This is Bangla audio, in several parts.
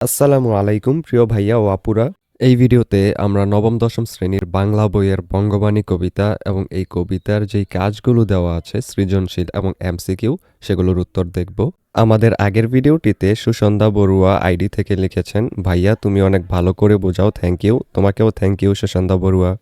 আসসালামু আলাইকুম, প্রিয় ভাইয়া ও আপুরা। এই ভিডিওতে আমরা নবম, দশম শ্রেণির বাংলা বইয়ের বঙ্গবাণী কবিতা এবং এই কবিতার যেই কাজগুলো দেওয়া আছে, সৃজনশীল এবং এমসিকিউ, সেগুলোর উত্তর দেখব। আমাদের আগের ভিডিওটিতে সুসন্ধ্যা বড়ুয়া আইডি থেকে লিখেছেন, ভাইয়া, তুমি অনেক ভালো করে বোঝাও, থ্যাংক ইউ। তোমাকেও থ্যাংক ইউ সুসন্ধ্যা বড়ুয়া।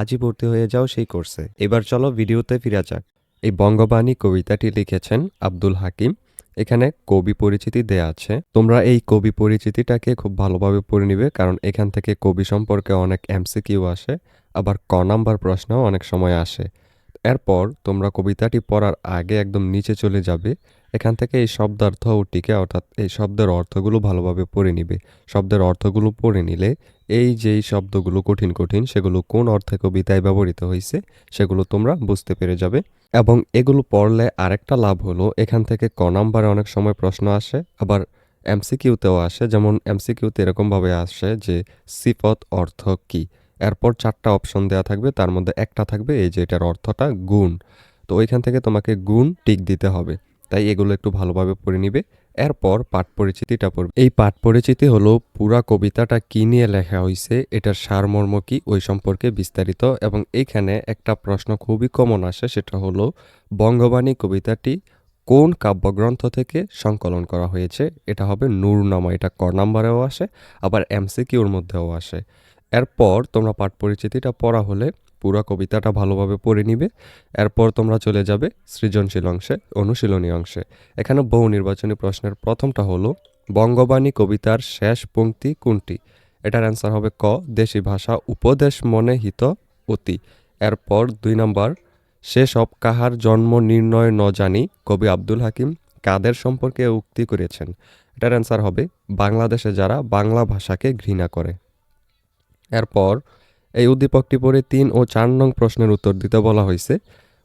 আজই ভর্তি হয়ে যাও সেই কোর্সে। এবার চলো ভিডিওতে ফিরা যাক। এই বঙ্গবাণী কবিতাটি লিখেছেন আব্দুল হাকিম। এখানে কবি পরিচিতি দেয়া আছে। তোমরা এই কবি পরিচিতিটাকে খুব ভালোভাবে পড়ে নিবে, কারণ এখান থেকে কবি সম্পর্কে অনেক এমসিকিউ আসে, আবার ক নাম্বার প্রশ্নও অনেক সময় আসে। এরপর তোমরা কবিতাটি পড়ার আগে একদম নিচে চলে যাবে। এখান থেকে এই শব্দার্থ ও টিকে, অর্থাৎ এই শব্দের অর্থগুলো ভালোভাবে পড়ে নিবে। শব্দের অর্থগুলো পড়ে নিলে এই যেই শব্দগুলো কঠিন কঠিন, সেগুলো কোন অর্থে কবিতায় ব্যবহৃত হয়েছে সেগুলো তোমরা বুঝতে পেরে যাবে। এবং এগুলো পড়লে আরেকটা লাভ হলো, এখান থেকে ক নাম্বারে অনেক সময় প্রশ্ন আসে, আবার এমসিকিউতেও আসে। যেমন এমসিকিউতে এরকমভাবে আসে যে, সিফত অর্থ কি? এরপর চারটা অপশন দেওয়া থাকবে, তার মধ্যে একটা থাকবে, এই যে এটার অর্থটা গুণ। তো ওইখান থেকে তোমাকে গুণ টিক দিতে হবে। তাই এগুলো একটু ভালোভাবে পড়ে নিবে। এরপর পাঠ পরিচিতিটা পড়বে। এই পাঠ পরিচিতি হলো পুরা কবিতাটা কি নিয়ে লেখা হয়েছে এটার সারমর্ম কি, ওই সম্পর্কে বিস্তারিত। এবং এইখানে একটা প্রশ্ন খুবই কমন আসে, সেটা হলো, বঙ্গবাণী কবিতাটি কোন কাব্যগ্রন্থ থেকে সংকলন করা হয়েছে? এটা হবে নূরনামা এটা ক নাম্বারেও আসে, আবার এমসিকিউর মধ্যেও আসে। এরপর তোমরা পাঠ পরিচিতিটা পড়া হলে পুরো কবিতাটা ভালোভাবে পড়ে নিবে। এরপর তোমরা চলে যাবে সৃজনশীল অংশে, অনুশীলনী অংশে। এখানে বহু নির্বাচনী প্রশ্নের প্রথমটা হলো, বঙ্গবাণী কবিতার শেষ পংক্তি কোনটি? এটার অ্যান্সার হবে ক, দেশি ভাষা উপদেশ মনে হিত অতি। এরপর দুই নম্বর সেসব কাহার জন্ম নির্ণয় ন জানি, কবি আব্দুল হাকিম কাদের সম্পর্কে উক্তি করেছেন? এটার অ্যান্সার হবে, বাংলাদেশে যারা বাংলা ভাষাকে ঘৃণা করে। এরপর এই উদ্দীপকটি পড়ে তিন ও চার নং প্রশ্নের উত্তর দিতে বলা হয়েছে।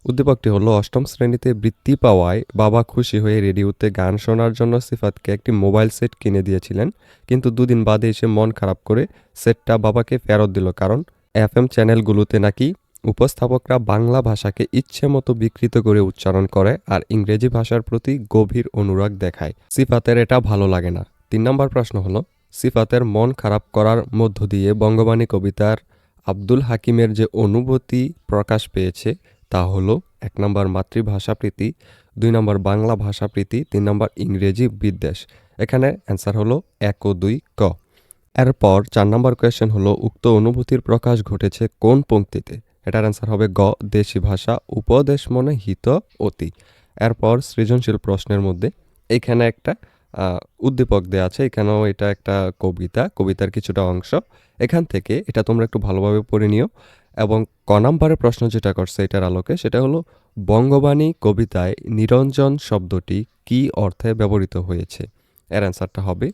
উদ্দীপকটি হলো অষ্টম শ্রেণীতে বৃত্তি পাওয়ায় বাবা খুশি হয়ে রেডিওতে গান শোনার জন্য সিফাতকে একটি মোবাইল সেট কিনে দিয়েছিলেন। কিন্তু দুদিন বাদে এসে মন খারাপ করে সেটটা বাবাকে ফেরত দিল। কারণ এফএম চ্যানেলগুলোতে নাকি উপস্থাপকরা বাংলা ভাষাকে ইচ্ছে মতো বিকৃত করে উচ্চারণ করে আর ইংরেজি ভাষার প্রতি গভীর অনুরাগ দেখায়। সিফাতের এটা ভালো লাগে না। তিন নম্বর প্রশ্ন হলো, সিফাতের মন খারাপ করার মধ্য দিয়ে বঙ্গবাণী কবিতার আব্দুল হাকিমের যে অনুভূতি প্রকাশ পেয়েছে তা হলো এক নম্বর মাতৃভাষা প্রীতি দুই নম্বর বাংলা ভাষা প্রীতি তিন নম্বর ইংরেজি বিদ্বেষ। এখানে অ্যান্সার হলো এক ও দুই ক। এরপর চার নম্বর কোয়েশ্চেন হলো, উক্ত অনুভূতির প্রকাশ ঘটেছে কোন পঙ্ক্তিতে? এটার অ্যান্সার হবে গ, দেশি ভাষা, উপদেশ মনে হিত অতি। এরপর সৃজনশীল প্রশ্নের মধ্যে এখানে একটা উদ্দীপক দেওয়া আছে। এখানেও এটা একটা কবিতা। কবিতার কিছুটা অংশ। এখান থেকে এটা তোমরা একটু ভালোভাবে পড়ে নিও। এবং ক নাম্বারের প্রশ্ন যেটা করছে এটার আলোকে, সেটা হলো, বঙ্গবাণী কবিতায় নিরঞ্জন শব্দটি কি অর্থে ব্যবহৃত হয়েছে? এর অ্যান্সারটা হবে,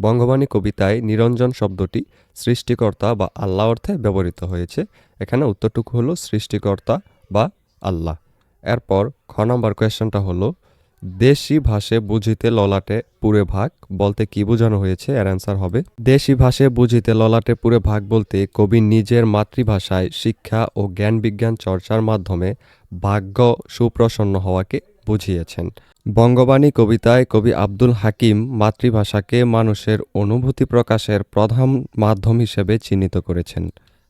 বঙ্গবাণী কবিতায় নিরঞ্জন শব্দটি সৃষ্টিকর্তা বা আল্লাহ অর্থে ব্যবহৃত হয়েছে। এখানে উত্তরটুকু হলো, সৃষ্টিকর্তা বা আল্লাহ। এরপর খ নম্বর কোয়েশ্চনটা হলো দেশি ভাষে বুঝিতে ললাটে পুরে ভাগ বলতে কি বোঝানো হয়েছে? এর অ্যান্সার হবে, দেশি ভাষে বুঝিতে ললাটে পুরে ভাগ বলতে কবি নিজের মাতৃভাষায় শিক্ষা ও জ্ঞান বিজ্ঞান চর্চার মাধ্যমে ভাগ্য সুপ্রসন্ন হওয়াকে বুঝিয়েছেন। বঙ্গবাণী কবিতায় কবি আব্দুল হাকিম মাতৃভাষাকে মানুষের অনুভূতি প্রকাশের প্রধান মাধ্যম হিসেবে চিহ্নিত করেছেন।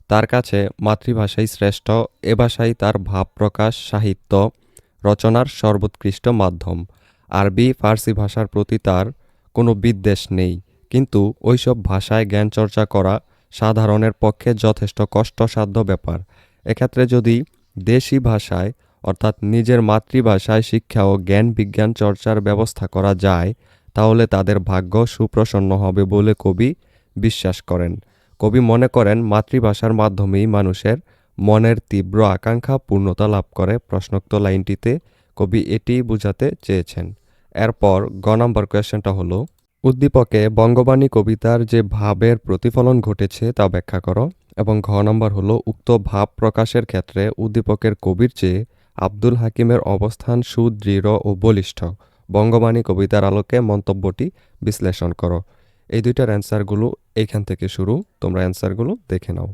তার কাছে মাতৃভাষাই শ্রেষ্ঠ, এ ভাষাই তার ভাব প্রকাশ, সাহিত্য রচনার সর্বোৎকৃষ্ট মাধ্যম। আরবি, ফার্সি ভাষার প্রতি তার কোনো বিদ্বেষ নেই, কিন্তু ওইসব ভাষায় জ্ঞান চর্চা করা সাধারণের পক্ষে যথেষ্ট কষ্টসাধ্য ব্যাপার। এক্ষেত্রে যদি দেশি ভাষায়, অর্থাৎ নিজের মাতৃভাষায় শিক্ষা ও জ্ঞান বিজ্ঞান চর্চার ব্যবস্থা করা যায়, তাহলে তাদের ভাগ্য সুপ্রসন্ন হবে বলে কবি বিশ্বাস করেন। কবি মনে করেন, মাতৃভাষার মাধ্যমেই মানুষের মনের তীব্র আকাঙ্ক্ষা পূর্ণতা লাভ করে প্রশ্নোক্ত লাইনটিতে কবি এটি বোঝাতে চেয়েছেন। এরপর গ নম্বর কোয়েশ্চেনটা হলো, উদ্দীপকে বঙ্গবাণী কবিতার যে ভাবের প্রতিফলন ঘটেছে তা ব্যাখ্যা করো এবং ঘ নম্বর হলো, উক্ত ভাব প্রকাশের ক্ষেত্রে উদ্দীপকের কবির চেয়ে আব্দুল হাকিমের অবস্থান সুদৃঢ় ও বলিষ্ঠ। বঙ্গবাণী কবিতার আলোকে মন্তব্যটি বিশ্লেষণ করো। এই দুইটার অ্যান্সারগুলো এইখান থেকে শুরু, তোমরা অ্যান্সারগুলো দেখে নাও।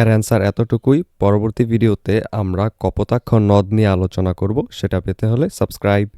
এর অ্যান্সার এতটুকুই। পরবর্তী ভিডিওতে আমরা কপোতাক্ষ নদ নিয়ে আলোচনা করব, সেটা পেতে হলে সাবস্ক্রাইব